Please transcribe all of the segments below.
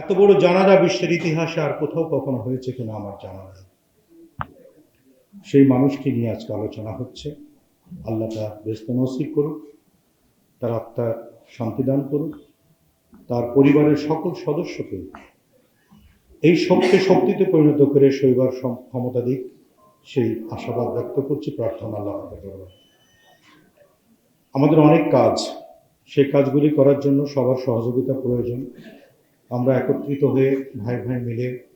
এত বড় জানাজা বিশ্বের ইতিহাসে আর কোথাও কখনো হয়েছে কিনা আমার জানা নেই। সেই মানুষকে নিয়ে আজকে আলোচনা হচ্ছে। আল্লাহ তার ব্যস্ত নসিব করুক, তার আত্মার শান্তিদান করুক, তার পরিবারের সকল সদস্যকে এই শক্তি শক্তিতে পরিণত করে শৈবার ক্ষমতা দিক, সেই আশাবাদ ব্যক্ত করছি, প্রার্থনা আল্লাহ আমাদের অনেক কাজ, সেই কাজগুলি করার জন্য সবার সহযোগিতা প্রয়োজন। আমরা একত্রিত হয়ে ভাই ভাই মিলে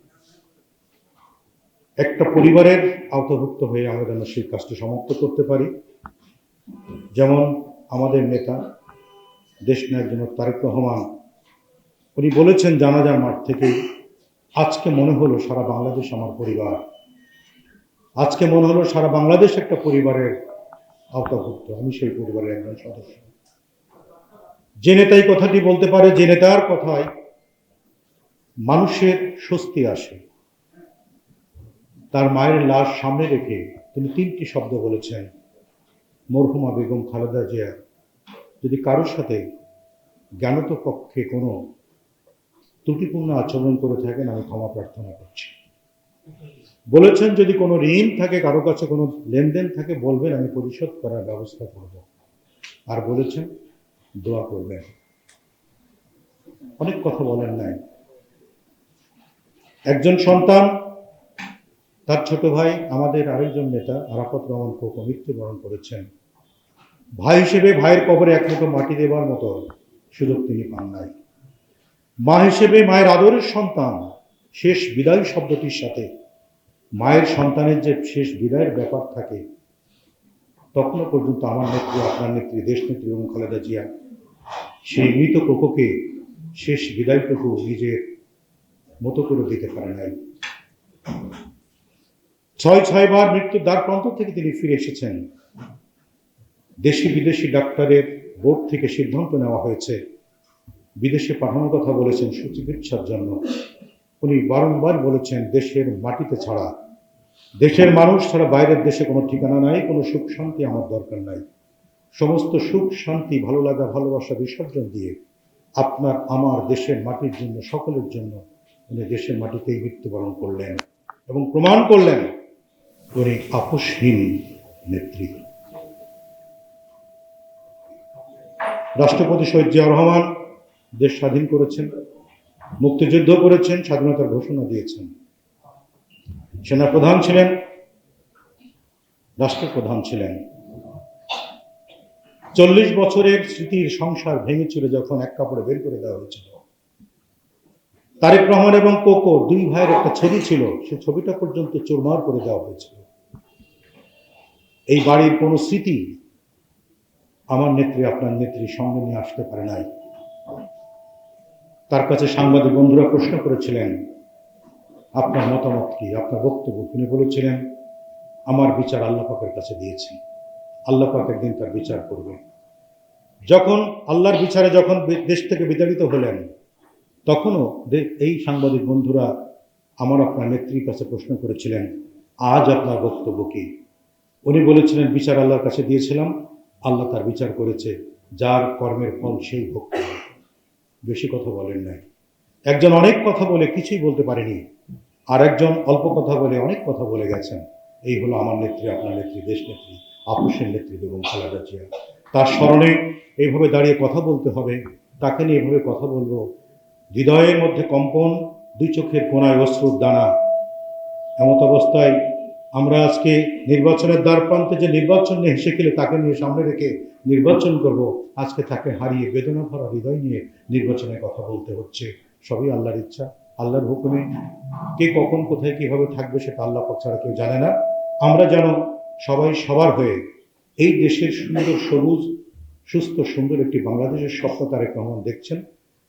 একটা পরিবারের আওতাভুক্ত হয়ে আমরা যেন সেই কাজটি সমাপ্ত করতে পারি। যেমন আমাদের নেতা দেশ নায়ক জনক তারেক রহমান, উনি বলেছেন, জানাজার মাঠ থেকে আজকে মনে হলো সারা বাংলাদেশ আমার পরিবার। আজকে মনে হলো সারা বাংলাদেশ একটা পরিবারের আওতাভুক্ত, আমি সেই পরিবারের একজন সদস্য। যে নেতাই কথাটি বলতে পারে, যে নেতার কথায় মানুষের স্বস্তি আসে। তার মায়ের লাশ সামনে রেখে তিনি তিনটি শব্দ বলেছেন। মরহুমা বেগম খালেদা জিয়া, যদি কারোর সাথে জ্ঞানত পক্ষে কোনো ত্রুটিপূর্ণ আচরণ করে থাকেন, আমি ক্ষমা প্রার্থনা করছি। বলেছেন, যদি কোনো ঋণ থাকে, কারও কাছে কোনো লেনদেন থাকে, বলবেন, আমি পরিশোধ করার ব্যবস্থা করব। আর বলেছেন, দোয়া করবেন। অনেক কথা বলেন নাই। একজন সন্তান, তার ছোট ভাই, আমাদের আরেকজন নেতা, আরাফত রহমান কোকো মৃত্যুবরণ করেছেন। ভাই হিসেবে ভাইয়ের কবরে এক মুঠো মাটি দেবার মতো সুযোগ তিনি পান নাই। মা হিসেবে মায়ের আদরের সন্তান, শেষ বিদায় শব্দটির সাথে মায়ের সন্তানের যে শেষ বিদায়ের ব্যাপার থাকে, তখনও পর্যন্ত আমার নেত্রী, আপনার নেত্রী দেশ নেত্রী এবং খালেদা জিয়া, সেই মৃত কোকোকে শেষ বিদায়টুকু নিজের মতো করে দিতে পারে নাই। ছয় ছয়বার মৃত্যুর দ্বার প্রান্ত থেকে তিনি ফিরে এসেছেন। দেশি বিদেশি ডাক্তারের বোর্ড থেকে সিদ্ধান্ত নেওয়া হয়েছে। বিদেশে পাঠানোর কথা বলেছেন সুচিকিৎসার জন্য। উনি বারংবার বলেছেন, দেশের মাটিতে ছাড়া, দেশের মানুষ ছাড়া বাইরের দেশে কোনো ঠিকানা নাই, কোনো সুখ শান্তি আমার দরকার নাই। সমস্ত সুখ শান্তি, ভালো লাগা, ভালোবাসা বিসর্জন দিয়ে আপনার, আমার দেশের মাটির জন্য, সকলের জন্য উনি দেশের মাটিতেই মৃত্যুবরণ করলেন এবং প্রমাণ করলেন উনি আপোষহীন নেত্রী। রাষ্ট্রপতি শহীদ জিয়া রহমান দেশ স্বাধীন করেছেন, মুক্তিযুদ্ধ করেছেন, স্বাধীনতার ঘোষণা দিয়েছেন। সেনাপ্রধান ছিলেন, রাষ্ট্রপ্রধান ছিলেন। চল্লিশ বছরের স্মৃতির সংসার ভেঙেছিল যখন এক কাপড়ে বের করে দেওয়া হয়েছিল তারেক রহমান এবং কোকো দুই ভাইয়ের একটা ছবি ছিল। সে ছবিটা পর্যন্ত চুরমার করে দেওয়া হয়েছিল। এই বাড়ির কোনো স্মৃতি আমার নেত্রী আপনার নেত্রীর সঙ্গে নিয়ে আসতে পারে নাই। তার কাছে সাংবাদিক বন্ধুরা প্রশ্ন করেছিলেন, আপনার মতামত কি? আপনার বক্তব্য তিনি বলেছিলেন, আমার বিচার আল্লাহ পাকের কাছে দিয়েছি। আল্লাহ পাক একদিন তার বিচার করবে যখন আল্লাহর বিচারে যখন দেশ থেকে বিতাড়িত হলেন তখনও এই সাংবাদিক বন্ধুরা আমার আপনার নেত্রীর কাছে প্রশ্ন করেছিলেন, আজ আপনার বক্তব্য কি? উনি বলেছিলেন, বিচার আল্লাহর কাছে দিয়েছিলাম, আল্লাহ তার বিচার করেছে, যার কর্মের ফল সেই ভোগ বেশি কথা বলেন নাই। একজন অনেক কথা বলে কিছুই বলতে পারেনি, আর একজন অল্প কথা বলে অনেক কথা বলে গেছেন। এই হলো আমার নেত্রী, আপনার নেত্রী, দেশ নেত্রী আপুসের নেত্রী বেগম খালেদা জিয়া। তার স্মরণে এইভাবে দাঁড়িয়ে কথা বলতে হবে, তাকে নিয়ে এভাবে কথা বলব হৃদয়ের মধ্যে কম্পন, দুই চোখের কোনায় অশ্রুর দানা। এমত অবস্থায় আমরা আজকে নির্বাচনের দ্বার প্রান্তে যে নির্বাচন নিয়ে হেসে খেলে তাকে নিয়ে সামনে রেখে নির্বাচন করব, আজকে তাকে হারিয়ে বেদনা ভরা হৃদয় নিয়ে নির্বাচনের কথা বলতে হচ্ছে। সবই আল্লাহর ইচ্ছা, আল্লাহর হুকুমে। কে কখন, কোথায়, কীভাবে থাকবে সেটা আল্লাহ ছাড়া কেউ জানে না। আমরা যেন সবাই সবার হয়ে এই দেশের সুন্দর সবুজ, সুস্থ, সুন্দর একটি বাংলাদেশের স্বপ্ন তারেক রহমান দেখছেন।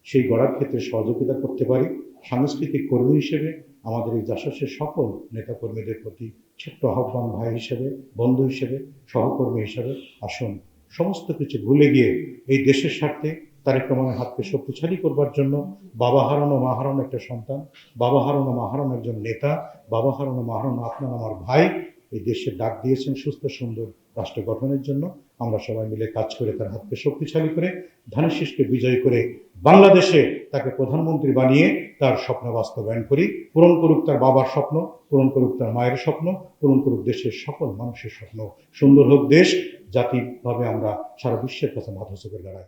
সেই গড়ার ক্ষেত্রে সহযোগিতা করতে পারি। সাংস্কৃতিক কর্মী হিসেবে আমাদের এই যশস্বের সকল নেতাকর্মীদের প্রতি ছোট্ট আহ্বান ভাই হিসেবে, বন্ধু হিসেবে, সহকর্মী হিসেবে আসুন। সমস্ত কিছু ভুলে গিয়ে এই দেশের স্বার্থে তারেক রহমানের হাতকে শক্তিশালী করবার জন্য বাবা হারানো, মা একটা সন্তান, বাবা হারানো, মা হারানো একজন নেতা, বাবা হারানো, মা আপনার, আমার ভাই এই দেশের ডাক দিয়েছেন সুস্থ, সুন্দর রাষ্ট্র গঠনের জন্য। আমরা সবাই মিলে কাজ করে তার হাতকে শক্তিশালী করে, ধানের বিজয় করে বাংলাদেশে তাকে প্রধানমন্ত্রী বানিয়ে তার স্বপ্ন বাস্তবায়ন করি। পূরণ করুক তার বাবার স্বপ্ন, পূরণ করুক তার মায়ের স্বপ্ন, পূরণ করুক দেশের সকল মানুষের স্বপ্ন। সুন্দর হোক দেশ, জাতিভাবে আমরা সারা বিশ্বের কাছে মাথা চোখে দাঁড়াই।